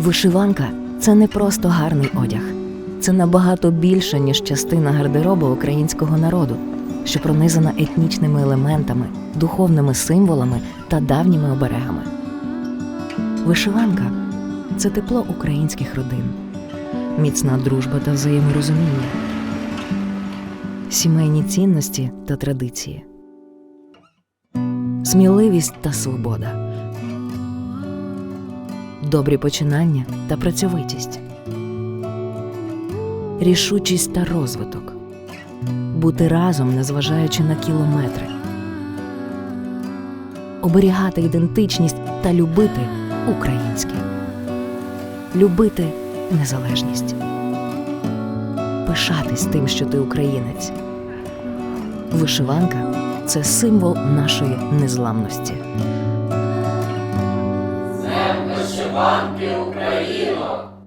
Вишиванка це не просто гарний одяг, це набагато більше, ніж частина гардеробу українського народу, що пронизана етнічними елементами, духовними символами та давніми оберегами. Вишиванка це тепло українських родин, міцна дружба та взаєморозуміння, сімейні цінності та традиції, сміливість та свобода добрі починання та працьовитість, рішучість та розвиток, бути разом, незважаючи на кілометри, оберігати ідентичність та любити українське, любити незалежність, пишатись тим, що ти українець. Вишиванка це символ нашої незламності. Вишиванки Україно!